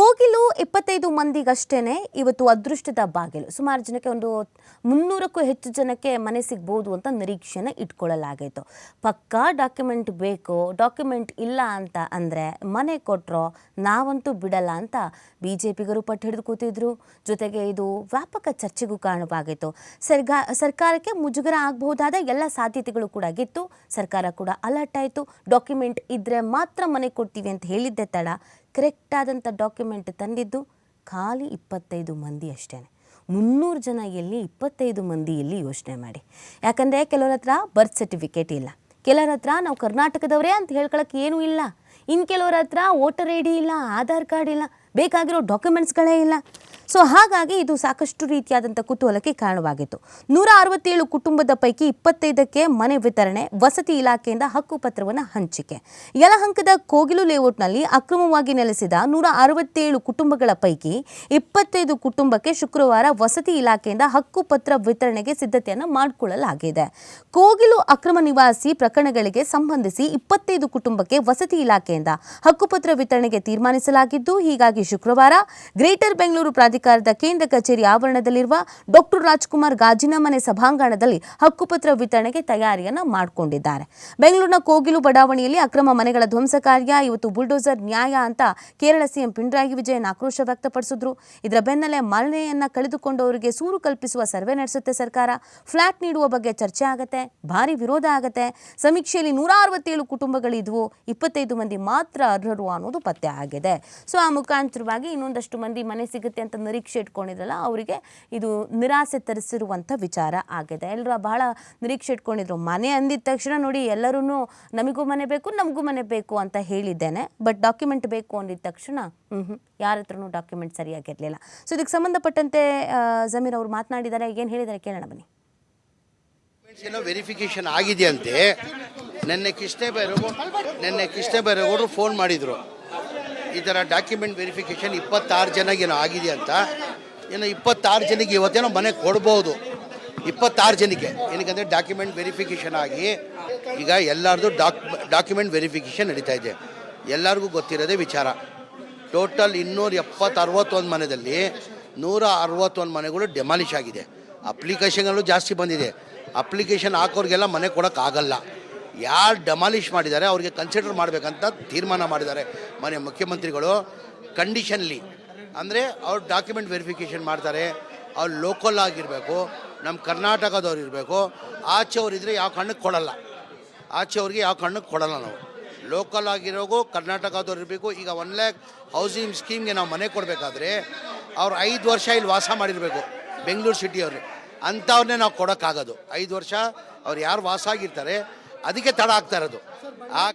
ಕೋಗಿಲು ಇಪ್ಪತ್ತೈದು ಮಂದಿಗಷ್ಟೇನೆ ಇವತ್ತು ಅದೃಷ್ಟದ ಬಾಗಿಲು. ಸುಮಾರು ಜನಕ್ಕೆ ಒಂದು ಮುನ್ನೂರಕ್ಕೂ ಹೆಚ್ಚು ಜನಕ್ಕೆ ಮನೆ ಸಿಗ್ಬೋದು ಅಂತ ನಿರೀಕ್ಷೆನ ಇಟ್ಕೊಳ್ಳಲಾಗಿತ್ತು ಪಕ್ಕಾ ಡಾಕ್ಯುಮೆಂಟ್ ಬೇಕು ಡಾಕ್ಯುಮೆಂಟ್ ಇಲ್ಲ ಅಂತ ಅಂದರೆ ಮನೆ ಕೊಟ್ಟರೋ ನಾವಂತೂ ಬಿಡಲ್ಲ ಅಂತ ಬಿ ಜೆ ಪಿಗರು ಪಟ್ಟು ಹಿಡಿದು ಕೂತಿದ್ರು. ಜೊತೆಗೆ ಇದು ವ್ಯಾಪಕ ಚರ್ಚೆಗೂ ಕಾರಣವಾಗಿತ್ತು ಸರ್ಗಾ, ಸರ್ಕಾರಕ್ಕೆ ಮುಜುಗರ ಆಗಬಹುದಾದ ಎಲ್ಲ ಸಾಧ್ಯತೆಗಳು ಕೂಡ ಆಗಿತ್ತು. ಸರ್ಕಾರ ಕೂಡ ಅಲರ್ಟ್ ಆಯಿತು. ಡಾಕ್ಯುಮೆಂಟ್ ಇದ್ದರೆ ಮಾತ್ರ ಮನೆ ಕೊಡ್ತೀವಿ ಅಂತ ಹೇಳಿದ್ದೆ ತಡ. ಕರೆಕ್ಟ್ ಆದಂಥ ಡಾಕ್ಯುಮೆಂಟ್ ತಂದಿದ್ದು ಖಾಲಿ ಇಪ್ಪತ್ತೈದು ಮಂದಿ ಅಷ್ಟೇ. ಮುನ್ನೂರು ಜನ ಎಲ್ಲಿ, ಇಪ್ಪತ್ತೈದು ಮಂದಿ ಎಲ್ಲಿ ಯೋಚನೆ ಮಾಡಿ. ಯಾಕಂದರೆ ಕೆಲವ್ರ ಹತ್ರ ಬರ್ತ್ ಸರ್ಟಿಫಿಕೇಟ್ ಇಲ್ಲ. ಕೆಲವರ ಹತ್ರ ನಾವು ಕರ್ನಾಟಕದವರೇ ಅಂತ ಹೇಳ್ಕೊಳಕ್ಕೆ ಏನೂ ಇಲ್ಲ. ಇನ್ನು ಕೆಲವರ ಹತ್ರ ವೋಟರ್ ಐ ಡಿ ಇಲ್ಲ, ಆಧಾರ್ ಕಾರ್ಡ್ ಇಲ್ಲ, ಬೇಕಾಗಿರೋ ಡಾಕ್ಯುಮೆಂಟ್ಸ್ಗಳೇ ಇಲ್ಲ. ಸೊ ಹಾಗಾಗಿ ಇದು ಸಾಕಷ್ಟು ರೀತಿಯಾದಂಥ ಕುತೂಹಲಕ್ಕೆ ಕಾರಣವಾಗಿತ್ತು. ನೂರ ಅರವತ್ತೇಳು ಕುಟುಂಬದ ಪೈಕಿ ಇಪ್ಪತ್ತೈದಕ್ಕೆ ಮನೆ ವಿತರಣೆ, ವಸತಿ ಇಲಾಖೆಯಿಂದ ಹಕ್ಕುಪತ್ರವನ್ನು ಹಂಚಿಕೆ. ಯಲಹಂಕದ ಕೋಗಿಲು ಲೇಔಟ್ನಲ್ಲಿ ಅಕ್ರಮವಾಗಿ ನೆಲೆಸಿದ ನೂರ ಅರವತ್ತೇಳು ಕುಟುಂಬಗಳ ಪೈಕಿ ಇಪ್ಪತ್ತೈದು ಕುಟುಂಬಕ್ಕೆ ಶುಕ್ರವಾರ ವಸತಿ ಇಲಾಖೆಯಿಂದ ಹಕ್ಕುಪತ್ರ ವಿತರಣೆಗೆ ಸಿದ್ಧತೆಯನ್ನು ಮಾಡಿಕೊಳ್ಳಲಾಗಿದೆ. ಕೋಗಿಲು ಅಕ್ರಮ ನಿವಾಸಿ ಪ್ರಕರಣಗಳಿಗೆ ಸಂಬಂಧಿಸಿ ಇಪ್ಪತ್ತೈದು ಕುಟುಂಬಕ್ಕೆ ವಸತಿ ಇಲಾಖೆಯಿಂದ ಹಕ್ಕುಪತ್ರ ವಿತರಣೆಗೆ ತೀರ್ಮಾನಿಸಲಾಗಿದ್ದು, ಹೀಗಾಗಿ ಶುಕ್ರವಾರ ಗ್ರೇಟರ್ ಬೆಂಗಳೂರು ಪ್ರಾಧಿಕಾರದ ಕೇಂದ್ರ ಕಚೇರಿ ಆವರಣದಲ್ಲಿರುವ ಡಾಕ್ಟರ್ ರಾಜ್ಕುಮಾರ್ ಗಾಜಿನ ಮನೆ ಸಭಾಂಗಣದಲ್ಲಿ ಹಕ್ಕುಪತ್ರ ವಿತರಣೆಗೆ ತಯಾರಿಯನ್ನ ಮಾಡಿಕೊಂಡಿದ್ದಾರೆ. ಬೆಂಗಳೂರಿನ ಕೋಗಿಲು ಬಡಾವಣೆಯಲ್ಲಿ ಅಕ್ರಮ ಮನೆಗಳ ಧ್ವಂಸ ಕಾರ್ಯ, ಇವತ್ತು ಬುಲ್ಡೋಸರ್ ನ್ಯಾಯ ಅಂತ ಕೇರಳ ಸಿಎಂ ಪಿಣರಾಯಿ ವಿಜಯನ್ ಆಕ್ರೋಶ ವ್ಯಕ್ತಪಡಿಸಿದ್ರು. ಇದರ ಬೆನ್ನಲ್ಲೇ ಮನೆಯನ್ನ ಕಳೆದುಕೊಂಡವರಿಗೆ ಸೂರು ಕಲ್ಪಿಸುವ ಸರ್ವೆ ನಡೆಸುತ್ತೆ ಸರ್ಕಾರ. ಫ್ಲಾಟ್ ನೀಡುವ ಬಗ್ಗೆ ಚರ್ಚೆ ಆಗತ್ತೆ, ಭಾರಿ ವಿರೋಧ ಆಗತ್ತೆ. ಸಮೀಕ್ಷೆಯಲ್ಲಿ ನೂರ ಅರವತ್ತೇಳು ಕುಟುಂಬಗಳಿದ್ವು, ಇಪ್ಪತ್ತೈದು ಮಂದಿ ಮಾತ್ರ ಅರ್ಹರು ಅನ್ನೋದು ಪತ್ತೆ ಆಗಿದೆ. ಸೊ, ಆ ಮುಖಾಂತರವಾಗಿ ಇನ್ನೊಂದಷ್ಟು ಮಂದಿ ಮನೆ ಸಿಗುತ್ತೆ ಅಂತ ನಿರೀಕ್ಷೆ ಇಟ್ಕೊಂಡಿದ್ರಲ್ಲ, ಅವರಿಗೆ ಇದು ನಿರಾಸೆ ತರಿಸಿರುವಂಥ ವಿಚಾರ ಆಗಿದೆ. ಎಲ್ಲರೂ ಬಹಳ ನಿರೀಕ್ಷೆ ಇಟ್ಕೊಂಡಿದ್ರು. ಮನೆ ಅಂದಿದ ತಕ್ಷಣ ನೋಡಿ ಎಲ್ಲರೂ ನಮಗೂ ಮನೆ ಬೇಕು, ನಮಗೂ ಮನೆ ಬೇಕು ಅಂತ ಹೇಳಿದ್ದೇನೆ. ಬಟ್ ಡಾಕ್ಯುಮೆಂಟ್ ಬೇಕು ಅಂದಿದ ತಕ್ಷಣ ಹ್ಞೂ ಯಾರ ಹತ್ರನೂ ಡಾಕ್ಯುಮೆಂಟ್ ಸರಿಯಾಗಿರಲಿಲ್ಲ. ಸೊ ಇದಕ್ಕೆ ಸಂಬಂಧಪಟ್ಟಂತೆ ಜಮೀರ್ ಅವರು ಮಾತನಾಡಿದ್ದಾರೆ ಏನು ಹೇಳಿದ್ದಾರೆ ಕೇಳೋಣ ಬನ್ನಿ. ಏನೋ ವೆರಿಫಿಕೇಶನ್ ಆಗಿದೆಯಂತೆ. ನಿನ್ನೆ ಕೃಷ್ಣೇ ಬೈರೇಗೌಡ ನಿನ್ನೆ ಕೃಷ್ಣೇ ಬೈರೇಗೌಡರು ಫೋನ್ ಮಾಡಿದರು. ಈ ಥರ ಡಾಕ್ಯುಮೆಂಟ್ ವೆರಿಫಿಕೇಶನ್ ಇಪ್ಪತ್ತಾರು ಏನೋ ಆಗಿದೆ ಅಂತ, ಏನೋ ಇಪ್ಪತ್ತಾರು ಜನಕ್ಕೆ ಇವತ್ತೇನೋ ಮನೆ ಕೊಡ್ಬೋದು. ಇಪ್ಪತ್ತಾರು ಜನಕ್ಕೆ. ಏನಕ್ಕಂದರೆ ಡಾಕ್ಯುಮೆಂಟ್ ವೆರಿಫಿಕೇಷನ್ ಆಗಿ ಈಗ ಎಲ್ಲರದು ಡಾಕ್ ಡಾಕ್ಯುಮೆಂಟ್ ವೆರಿಫಿಕೇಷನ್ ನಡೀತಾ ಇದೆ. ಎಲ್ಲರಿಗೂ ಗೊತ್ತಿರೋದೇ ವಿಚಾರ. ಟೋಟಲ್ ಇನ್ನೂರ ಎಪ್ಪತ್ತು ಅರವತ್ತೊಂದು ಮನೆಯಲ್ಲಿ ನೂರ ಅರವತ್ತೊಂದು ಮನೆಗಳು ಡೆಮಾಲಿಷ್ ಆಗಿದೆ. ಅಪ್ಲಿಕೇಶನ್ಗಳು ಜಾಸ್ತಿ ಬಂದಿದೆ. ಅಪ್ಲಿಕೇಶನ್ ಹಾಕೋರಿಗೆಲ್ಲ ಮನೆ ಕೊಡೋಕ್ಕಾಗಲ್ಲ. ಯಾರು ಡಮಾಲಿಷ್ ಮಾಡಿದ್ದಾರೆ, ಅವ್ರಿಗೆ ಕನ್ಸಿಡರ್ ಮಾಡಬೇಕಂತ ತೀರ್ಮಾನ ಮಾಡಿದ್ದಾರೆ. ಮನೆ ಮುಖ್ಯಮಂತ್ರಿಗಳು ಕಂಡೀಷನ್ಲಿ ಅಂದರೆ ಅವ್ರು ಡಾಕ್ಯುಮೆಂಟ್ ವೆರಿಫಿಕೇಷನ್ ಮಾಡ್ತಾರೆ, ಅವ್ರು ಲೋಕಲ್ ಆಗಿರಬೇಕು ನಮ್ಮ ಕರ್ನಾಟಕದವ್ರು ಇರಬೇಕು ಆಚೆಯವರಿದ್ದರೆ ಯಾವ ಕಣ್ಣಕ್ಕೆ ಕೊಡಲ್ಲ. ಆಚೆಯವ್ರಿಗೆ ಯಾವ ಕಣ್ಣಿಗೆ ಕೊಡಲ್ಲ ನಾವು. ಲೋಕಲ್ ಆಗಿರೋಗು ಕರ್ನಾಟಕದವ್ರು ಇರಬೇಕು, ಈಗ ಒನ್ ಲ್ಯಾಕ್ ಹೌಸಿಂಗ್ ಸ್ಕೀಮ್ಗೆ ನಾವು ಮನೆ ಕೊಡಬೇಕಾದ್ರೆ, ಅವ್ರು ಐದು ವರ್ಷ ಇಲ್ಲಿ ವಾಸ ಮಾಡಿರಬೇಕು, ಬೆಂಗಳೂರು ಸಿಟಿಯವ್ರಿಗೆ ಅಂಥವ್ರನ್ನೇ ನಾವು ಕೊಡೋಕ್ಕಾಗೋದು. ಐದು ವರ್ಷ ಅವ್ರು ಯಾರು ವಾಸ ಆಗಿರ್ತಾರೆ ಅದಕ್ಕೆ ತಡ ಆಗ್ತಾ ಇರೋದು. ಆ